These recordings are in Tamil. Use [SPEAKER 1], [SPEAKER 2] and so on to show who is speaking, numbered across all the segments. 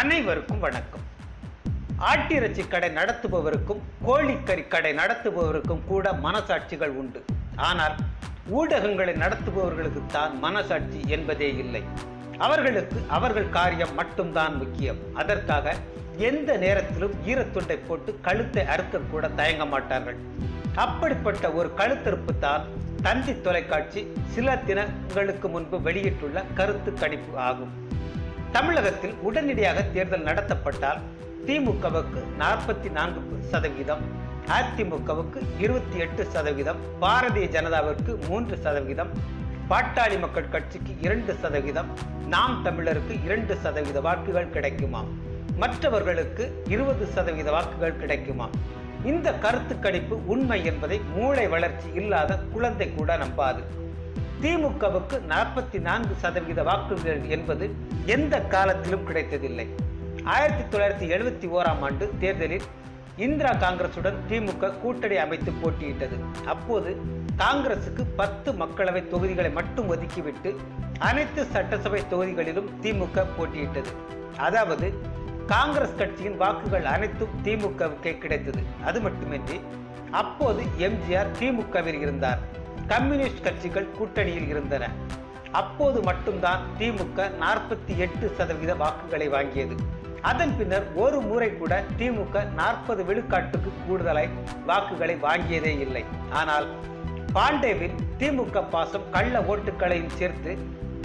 [SPEAKER 1] அனைவருக்கும் வணக்கம். ஆட்டிறைச்சி கடை நடத்துபவருக்கும் கோழிக்கறி கடை நடத்துபவருக்கும் கூட மனசாட்சிகள் உண்டு. ஆனால் ஊடகங்களை நடத்துபவர்களுக்கு தான் மனசாட்சி என்பதே இல்லை. அவர்களுக்கு அவர்கள் காரியம் மட்டும்தான் முக்கியம். அதற்காக எந்த நேரத்திலும் ஈரத்துண்டை போட்டு கழுத்தை அறுக்கக்கூட தயங்க மாட்டார்கள். அப்படிப்பட்ட ஒரு கழுத்தறுப்பு தான் தந்தி தொலைக்காட்சி சில தினங்களுக்கு முன்பு வெளியிட்டுள்ள கருத்து கணிப்பு ஆகும். தமிழகத்தில் உடனடியாக தேர்தல் நடத்தப்பட்டால் திமுகவுக்கு நாற்பத்தி நான்கு சதவீதம் அதிமுகவுக்கு இருபத்தி எட்டு சதவீதம் பாரதிய ஜனதாவிற்கு மூன்று சதவீதம் பாட்டாளி மக்கள் கட்சிக்கு இரண்டு சதவீதம் நாம் தமிழருக்கு இரண்டு சதவீத வாக்குகள் கிடைக்குமாம். மற்றவர்களுக்கு இருபது சதவீத வாக்குகள் கிடைக்குமாம். இந்த கருத்து கணிப்பு உண்மை என்பதை மூளை வளர்ச்சி இல்லாத குழந்தை கூட நம்பாது. திமுகவுக்கு நாற்பத்தி நான்கு சதவீத வாக்குகள் என்பது எந்த காலத்திலும் கிடைத்ததில்லை. ஆயிரத்தி தொள்ளாயிரத்தி எழுபத்தி ஓராம் ஆண்டு தேர்தலில் இந்திரா காங்கிரசுடன் திமுக கூட்டணி அமைத்து போட்டியிட்டது. அப்போது காங்கிரசுக்கு பத்து மக்களவை தொகுதிகளை மட்டும் ஒதுக்கிவிட்டு அனைத்து சட்டசபை தொகுதிகளிலும் திமுக போட்டியிட்டது. அதாவது காங்கிரஸ் கட்சியின் வாக்குகள் அனைத்தும் திமுகவுக்கே கிடைத்தது. அது மட்டுமின்றி அப்போது எம்ஜிஆர் திமுகவில் இருந்தார். கம்யூனிஸ்ட் கட்சிகள் கூட்டணியில் இருந்தன. அப்போது மட்டும்தான் திமுக நாற்பத்தி எட்டு சதவீத வாக்குகளை வாங்கியது. அதன் பின்னர் ஒரு முறை கூட திமுக நாற்பது விழுக்காட்டுக்கு கூடுதலாய் வாக்குகளை வாங்கியதே இல்லை. ஆனால் பாண்டேவில் திமுக பாசம் கள்ள ஓட்டுகளையும் சேர்த்து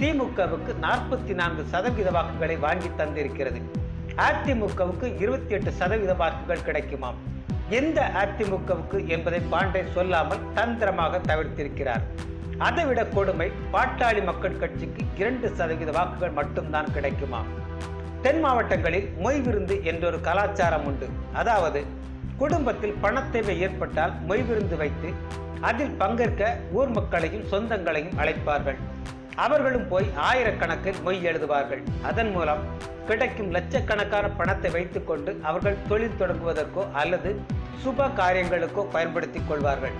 [SPEAKER 1] திமுகவுக்கு நாற்பத்தி நான்கு சதவீத வாக்குகளை வாங்கி தந்திருக்கிறது. அதிமுகவுக்கு இருபத்தி எட்டு சதவீத வாக்குகள் கிடைக்குமாம். எந்த அதிமுகவுக்கு என்பதை பாண்டே சொல்லாமல் தந்திரமாக தவிர்த்திருக்கிறார். அதைவிட கொடுமை பாட்டாளி மக்கள் கட்சிக்கு இரண்டு சதவீத வாக்குகள் மட்டும்தான் கிடைக்குமா? தென் மாவட்டங்களில் மொய் விருந்து என்றொரு கலாச்சாரம் உண்டு. அதாவது குடும்பத்தில் பணத்தேவை ஏற்பட்டால் மொய் விருந்து வைத்து அதில் பங்கேற்க ஊர் மக்களையும் சொந்தங்களையும் அழைப்பார்கள். அவர்களும் போய் ஆயிரக்கணக்கில் மொய் எழுதுவார்கள். அதன் மூலம் கிடைக்கும் லட்சக்கணக்கான பணத்தை வைத்துக்கொண்டு அவர்கள் தொழில் தொடங்குவதற்கோ அல்லது சுப காரியங்களுக்கோ பயன்படுத்திக் கொள்வார்கள்.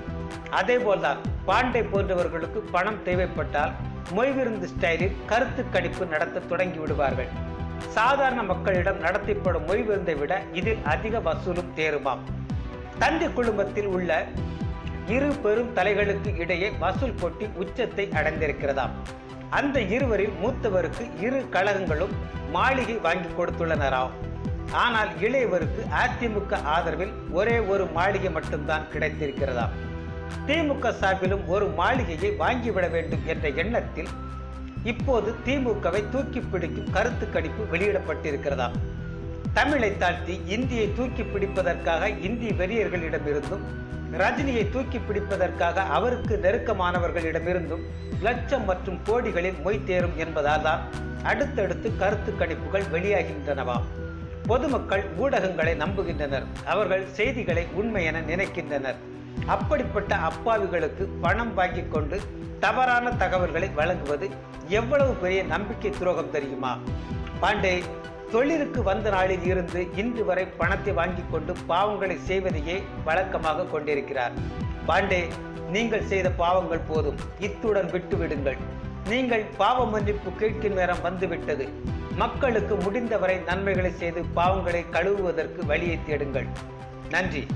[SPEAKER 1] அதேபோல்தான் பாண்டே போன்றவர்களுக்கு பணம் தேவைப்பட்டால் மொய்விருந்து ஸ்டைலில் கருத்து கணிப்பு நடத்த தொடங்கி விடுவார்கள். சாதாரண மக்களிடம் நடத்தப்படும் மொய்விருந்தை விட இதில் அதிக வசூலும் தேருமாம். தந்தி குழுமத்தில் உள்ள இரு பெரும் தலைகளுக்கு இடையே வசூல் போட்டி உச்சத்தை அடைந்திருக்கிறதாம். அந்த இருவரில் மூத்தவருக்கு இரு கழகங்களும் மாளிகை வாங்கி கொடுத்துள்ளனராம். ஆனால் இளையவருக்கு அதிமுக ஆதரவில் ஒரே ஒரு மாளிகை மட்டும்தான் கிடைத்திருக்கிறதா? திமுக சார்பிலும் ஒரு மாளிகையை வாங்கிவிட வேண்டும் என்ற எண்ணத்தில் இப்போது திமுகவை தூக்கி பிடிக்கும் கருத்து கணிப்பு வெளியிடப்பட்டிருக்கிறதா? தமிழை தாழ்த்தி இந்தியை தூக்கி பிடிப்பதற்காக இந்தி வெறியர்களிடமிருந்தும் ரஜினியை தூக்கி பிடிப்பதற்காக அவருக்கு நெருக்கமானவர்களிடமிருந்தும் லட்சம் மற்றும் கோடிகளில் மொய் தேரும் என்பதால் தான் அடுத்தடுத்து கருத்து கணிப்புகள் வெளியாகின்றனவாம் பொதுமக்கள் ஊடகங்களை நம்புகின்றனர். அவர்கள் செய்திகளை உண்மை என நினைக்கின்றனர். அப்படிப்பட்ட அப்பாவிகளுக்கு பணம் வாங்கி கொண்டு தவறான தகவல்களை வழங்குவது எவ்வளவு பெரிய நம்பிக்கை துரோகம் தெரியுமா? பாண்டே தொழிலுக்கு வந்த நாளில் இருந்து இன்று வரை பணத்தை வாங்கிக் கொண்டு பாவங்களை செய்வதையே வழக்கமாக கொண்டிருக்கிறார். பாண்டே நீங்கள் செய்த பாவங்கள் போதும். இத்துடன் விட்டு விடுங்கள் நீங்கள் பாவ மன்னிப்பு கேட்கும் நேரம் வந்துவிட்டது. மக்களுக்கு முடிந்தவரை நன்மைகளை செய்து பாவங்களை கழுவுவதற்கு வழியை தேடுங்கள். நன்றி.